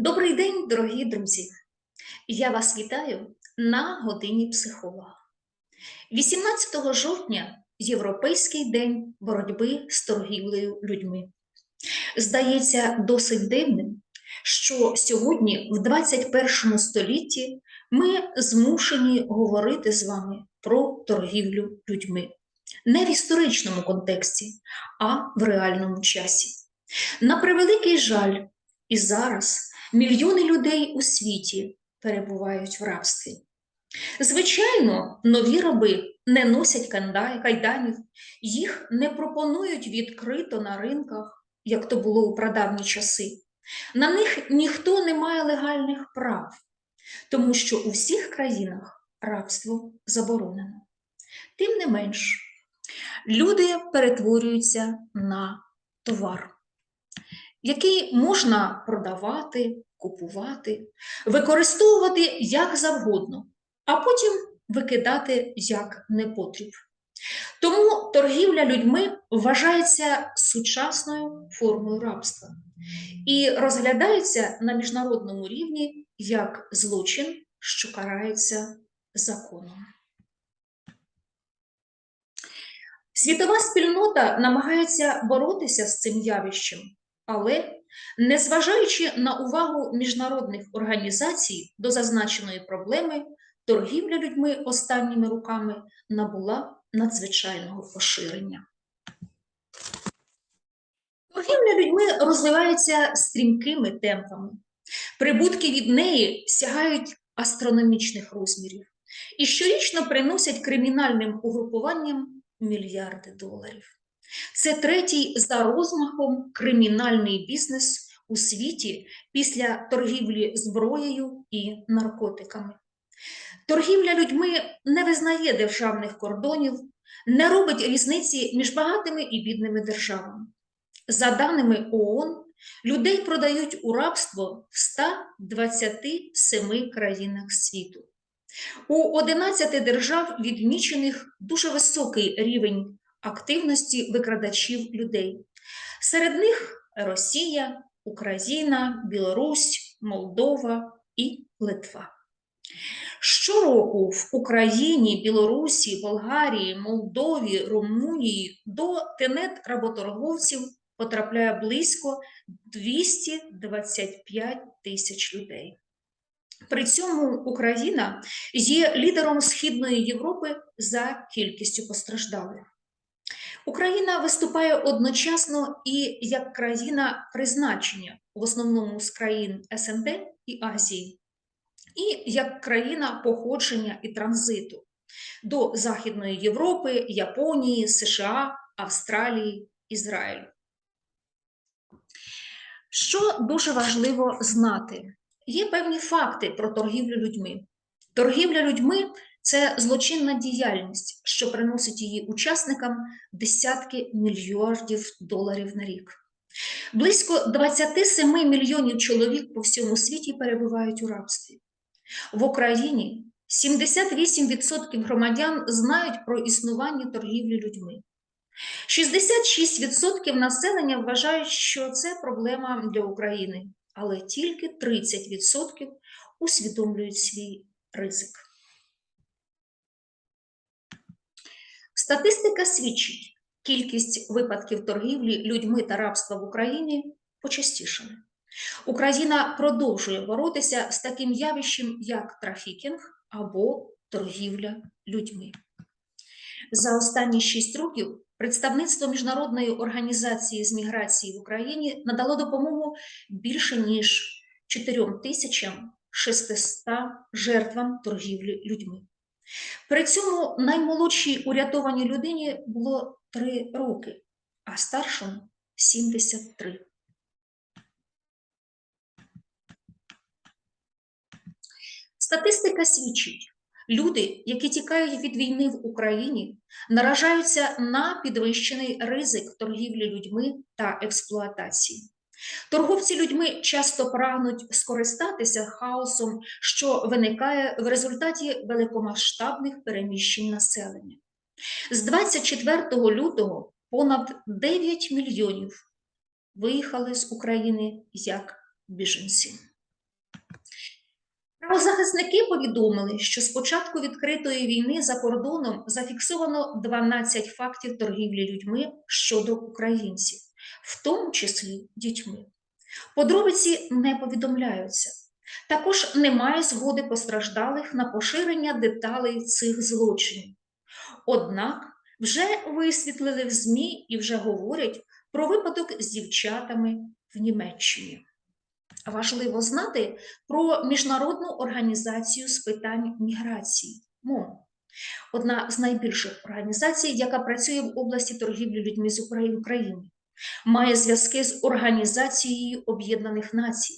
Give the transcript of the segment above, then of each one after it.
Добрий день, дорогі друзі! Я вас вітаю на годині психолога. 18 жовтня Європейський день боротьби з торгівлею людьми. Здається досить дивним, що сьогодні, в 21 столітті, ми змушені говорити з вами про торгівлю людьми. Не в історичному контексті, а в реальному часі. На превеликий жаль, і зараз мільйони людей у світі перебувають в рабстві. Звичайно, нові раби не носять кайданів, їх не пропонують відкрито на ринках, як то було у прадавні часи. На них ніхто не має легальних прав, тому що у всіх країнах рабство заборонено. Тим не менш, люди перетворюються на товар який можна продавати, купувати, використовувати як завгодно, а потім викидати як непотріб. Тому торгівля людьми вважається сучасною формою рабства і розглядається на міжнародному рівні як злочин, що карається законом. Світова спільнота намагається боротися з цим явищем, але, незважаючи на увагу міжнародних організацій до зазначеної проблеми, торгівля людьми останніми роками набула надзвичайного поширення. Торгівля людьми розвивається стрімкими темпами. Прибутки від неї сягають астрономічних розмірів і щорічно приносять кримінальним угрупуванням мільярди доларів. Це третій за розмахом кримінальний бізнес у світі після торгівлі зброєю і наркотиками. Торгівля людьми не визнає державних кордонів, не робить різниці між багатими і бідними державами. За даними ООН, людей продають у рабство в 127 країнах світу. У 11 держав відмічених дуже високий рівень активності викрадачів людей. Серед них Росія, Україна, Білорусь, Молдова і Литва. Щороку в Україні, Білорусі, Болгарії, Молдові, Румунії до тенет работорговців потрапляє близько 225 тисяч людей. При цьому Україна є лідером Східної Європи за кількістю постраждалих. Україна виступає одночасно і як країна призначення, в основному з країн СНД і Азії, і як країна походження і транзиту до Західної Європи, Японії, США, Австралії, Ізраїлю. Що дуже важливо знати, є певні факти про торгівлю людьми. Торгівля людьми це злочинна діяльність, що приносить її учасникам десятки мільярдів доларів на рік. Близько 27 мільйонів чоловік по всьому світі перебувають у рабстві. В Україні 78% громадян знають про існування торгівлі людьми. 66% населення вважають, що це проблема для України, але тільки 30% усвідомлюють свій ризик. Статистика свідчить, кількість випадків торгівлі людьми та рабства в Україні почастішала. Україна продовжує боротися з таким явищем, як трафікінг або торгівля людьми. За останні шість років представництво Міжнародної організації з міграції в Україні надало допомогу більше ніж 4600 жертвам торгівлі людьми. При цьому наймолодшій урятованій людині було 3 роки, а старшому 73. Статистика свідчить, люди, які тікають від війни в Україні, наражаються на підвищений ризик торгівлі людьми та експлуатації. Торговці людьми часто прагнуть скористатися хаосом, що виникає в результаті великомасштабних переміщень населення. З 24 лютого понад 9 мільйонів виїхали з України як біженці. Правозахисники повідомили, що з початку відкритої війни за кордоном зафіксовано 12 фактів торгівлі людьми щодо українців, в тому числі дітьми. Подробиці не повідомляються. Також немає згоди постраждалих на поширення деталей цих злочинів. Однак вже висвітлили в ЗМІ і вже говорять про випадок з дівчатами в Німеччині. Важливо знати про Міжнародну організацію з питань міграції МОН. Одна з найбільших організацій, яка працює в області торгівлі людьми з України, має зв'язки з Організацією Об'єднаних Націй,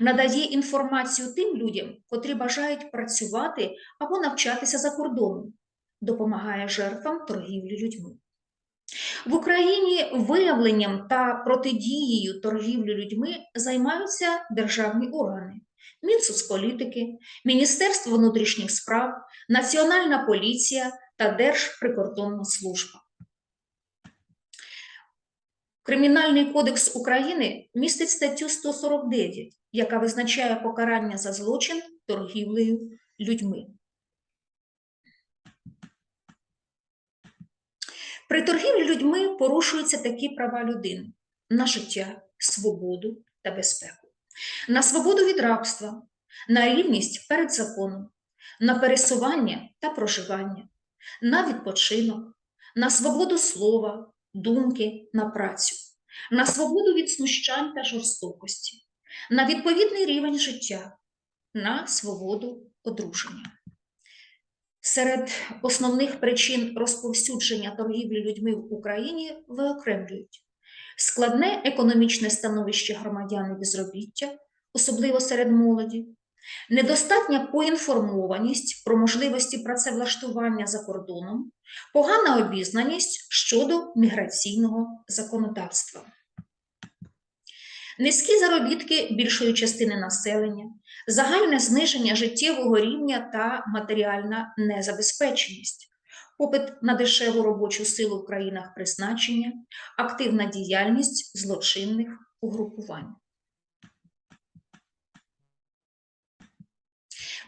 надає інформацію тим людям, котрі бажають працювати або навчатися за кордоном, допомагає жертвам торгівлі людьми. В Україні виявленням та протидією торгівлі людьми займаються державні органи, Мінсоцполітики, Міністерство внутрішніх справ, Національна поліція та Держприкордонна служба. Кримінальний кодекс України містить статтю 149, яка визначає покарання за злочин торгівлею людьми. При торгівлі людьми порушуються такі права людини на життя, свободу та безпеку, на свободу від рабства, на рівність перед законом, на пересування та проживання, на відпочинок, на свободу слова, думки, на працю, на свободу від знущань та жорстокості, на відповідний рівень життя, на свободу одруження. Серед основних причин розповсюдження торгівлі людьми в Україні виокремлюють складне економічне становище громадян і безробіття, особливо серед молоді, недостатня поінформованість про можливості працевлаштування за кордоном, погана обізнаність щодо міграційного законодавства. Низькі заробітки більшої частини населення, загальне зниження життєвого рівня та матеріальна незабезпеченість, попит на дешеву робочу силу в країнах призначення, активна діяльність злочинних угрупувань.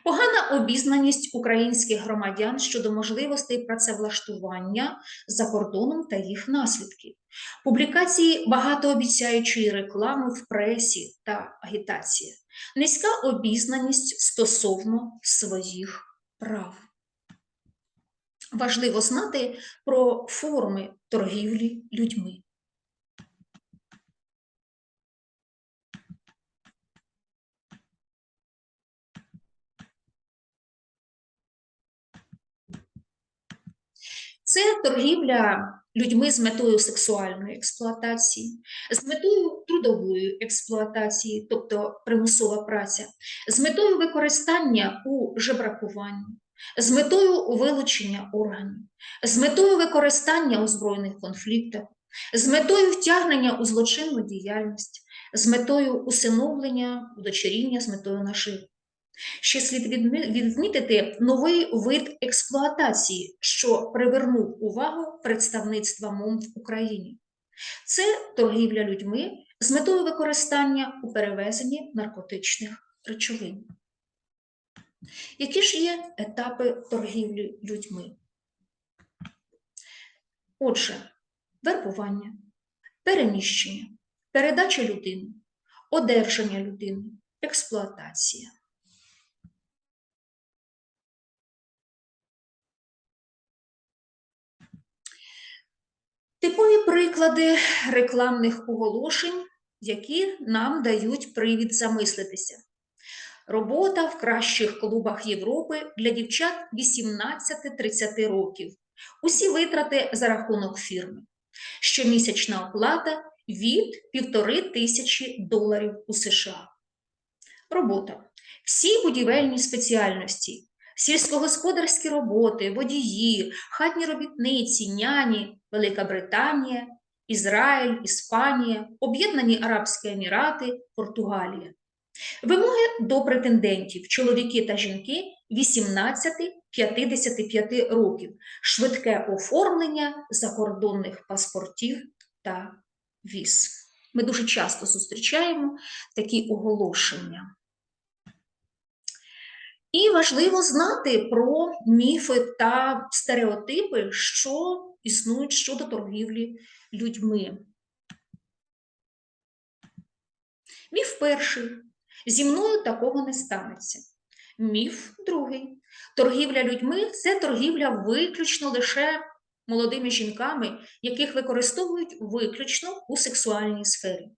Погана обізнаність українських громадян щодо можливостей працевлаштування за кордоном та їх наслідків, публікації багатообіцяючої реклами в пресі та агітації, низька обізнаність стосовно своїх прав. Важливо знати про форми торгівлі людьми. Це торгівля людьми з метою сексуальної експлуатації, з метою трудової експлуатації, тобто примусова праця, з метою використання у жебракуванні, з метою вилучення органів, з метою використання у збройних конфліктах, з метою втягнення у злочинну діяльність, з метою усиновлення, удочеріння, з метою наживи. Ще слід відмітити новий вид експлуатації, що привернув увагу представництва МОМ в Україні. Це торгівля людьми з метою використання у перевезенні наркотичних речовин. Які ж є етапи торгівлі людьми? Отже, вербування, переміщення, передача людини, одержання людини, експлуатація. Типові приклади рекламних оголошень, які нам дають привід замислитися. Робота в кращих клубах Європи для дівчат 18-30 років. Усі витрати за рахунок фірми. Щомісячна оплата від півтори тисячі доларів у США. Робота. Всі будівельні спеціальності, сільськогосподарські роботи, водії, хатні робітниці, няні, Велика Британія, Ізраїль, Іспанія, Об'єднані Арабські Емірати, Португалія. Вимоги до претендентів чоловіки та жінки 18-55 років, швидке оформлення закордонних паспортів та віз. Ми дуже часто зустрічаємо такі оголошення. І важливо знати про міфи та стереотипи, що існують щодо торгівлі людьми. Міф перший. Зі мною такого не станеться. Міф другий. Торгівля людьми це торгівля виключно лише молодими жінками, яких використовують виключно у сексуальній сфері.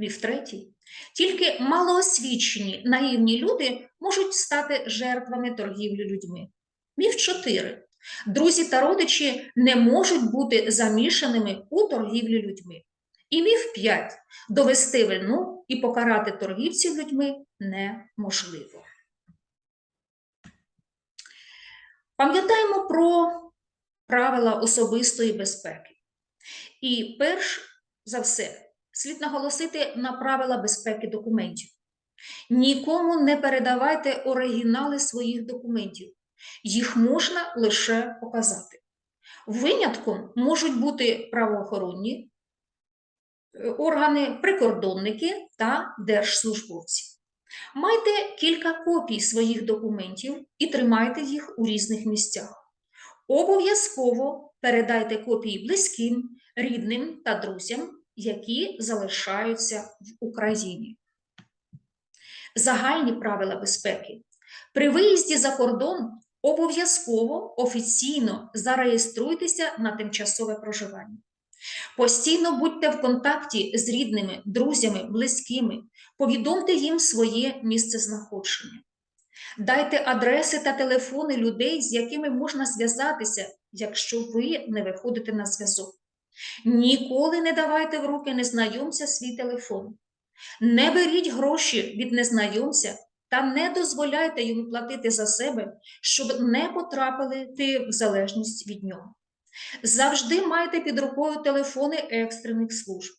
Міф третій. Тільки малоосвічені наївні люди можуть стати жертвами торгівлі людьми. Міф 4. Друзі та родичі не можуть бути замішаними у торгівлі людьми. І міф 5. Довести вину і покарати торгівців людьми неможливо. Пам'ятаємо про правила особистої безпеки. І перш за все, слід наголосити на правила безпеки документів. Нікому не передавайте оригінали своїх документів, їх можна лише показати. Винятком можуть бути правоохоронні е, органи, прикордонники та держслужбовці. Майте кілька копій своїх документів і тримайте їх у різних місцях. Обов'язково передайте копії близьким, рідним та друзям, які залишаються в Україні. Загальні правила безпеки. При виїзді за кордон обов'язково офіційно зареєструйтеся на тимчасове проживання. Постійно будьте в контакті з рідними, друзями, близькими, повідомте їм своє місце знаходження. Дайте адреси та телефони людей, з якими можна зв'язатися, якщо ви не виходите на зв'язок. Ніколи не давайте в руки незнайомця свій телефон. Не беріть гроші від незнайомця та не дозволяйте йому платити за себе, щоб не потрапили в залежність від нього. Завжди майте під рукою телефони екстрених служб,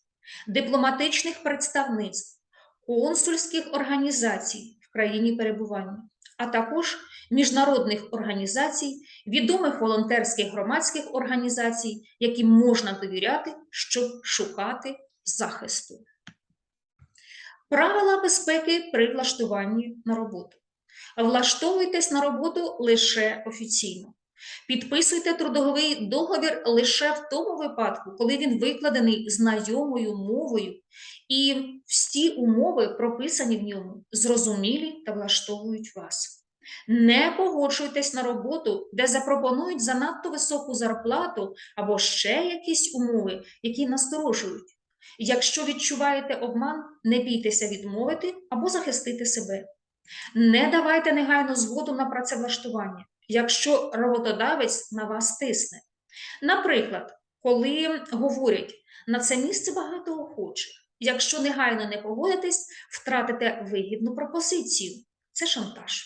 дипломатичних представництв, консульських організацій в країні перебування, а також міжнародних організацій, відомих волонтерських громадських організацій, яким можна довіряти, щоб шукати захисту. Правила безпеки при влаштуванні на роботу. Влаштовуйтесь на роботу лише офіційно. Підписуйте трудовий договір лише в тому випадку, коли він викладений знайомою мовою, і всі умови, прописані в ньому, зрозумілі та влаштовують вас. Не погоджуйтесь на роботу, де запропонують занадто високу зарплату або ще якісь умови, які насторожують. Якщо відчуваєте обман, не бійтеся відмовити або захистити себе. Не давайте негайно згоду на працевлаштування, якщо роботодавець на вас тисне. Наприклад, коли говорять, на це місце багато охочих, якщо негайно не погодитесь, втратите вигідну пропозицію. Це шантаж.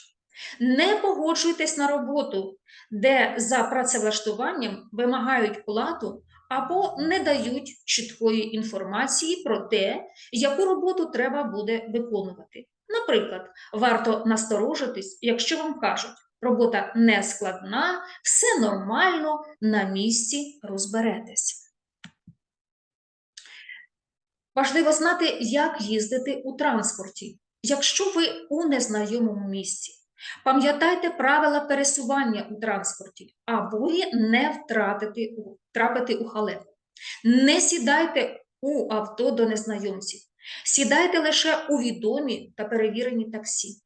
Не погоджуйтесь на роботу, де за працевлаштуванням вимагають плату або не дають чіткої інформації про те, яку роботу треба буде виконувати. Наприклад, варто насторожитись, якщо вам кажуть, робота не складна, все нормально, на місці розберетесь. Важливо знати, як їздити у транспорті, якщо ви у незнайомому місці. Пам'ятайте правила пересування у транспорті, аби не втратити, трапити у халепу. Не сідайте у авто до незнайомців, сідайте лише у відомі та перевірені таксі.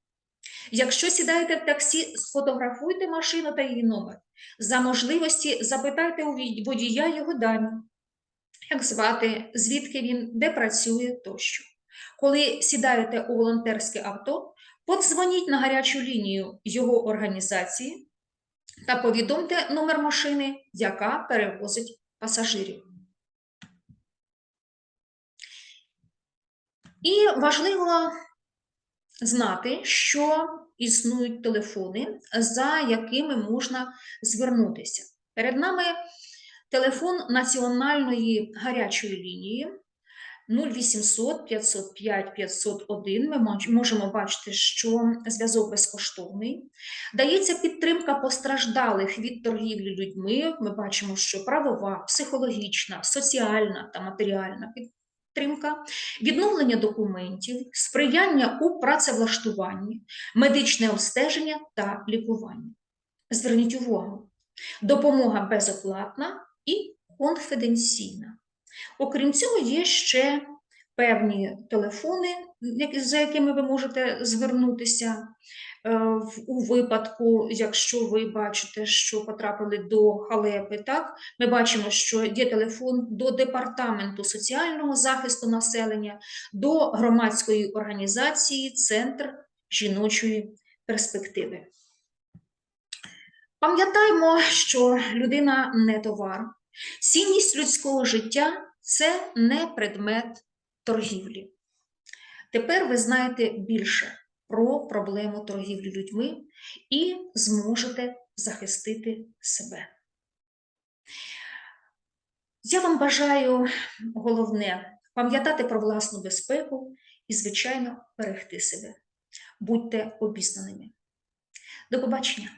Якщо сідаєте в таксі, сфотографуйте машину та її номер. За можливості запитайте у водія його дані, як звати, звідки він, де працює тощо. Коли сідаєте у волонтерське авто, подзвоніть на гарячу лінію його організації та повідомте номер машини, яка перевозить пасажирів. І важливо знати, що існують телефони, за якими можна звернутися. Перед нами телефон національної гарячої лінії 0800 505 501. Ми можемо бачити, що зв'язок безкоштовний. Дається підтримка постраждалих від торгівлі людьми. Ми бачимо, що правова, психологічна, соціальна та матеріальна підтримка, відновлення документів, сприяння у працевлаштуванні, медичне обстеження та лікування. Зверніть увагу, допомога безоплатна і конфіденційна. Окрім цього, є ще певні телефони, за якими ви можете звернутися е, у випадку, якщо ви бачите, що потрапили до халепи. Так, ми бачимо, що є телефон до департаменту соціального захисту населення, до громадської організації Центр жіночої перспективи. Пам'ятаймо, що людина не товар. Цінність людського життя це не предмет торгівлі. Тепер ви знаєте більше про проблему торгівлі людьми і зможете захистити себе. Я вам бажаю головне пам'ятати про власну безпеку і, звичайно, берегти себе. Будьте обізнаними. До побачення!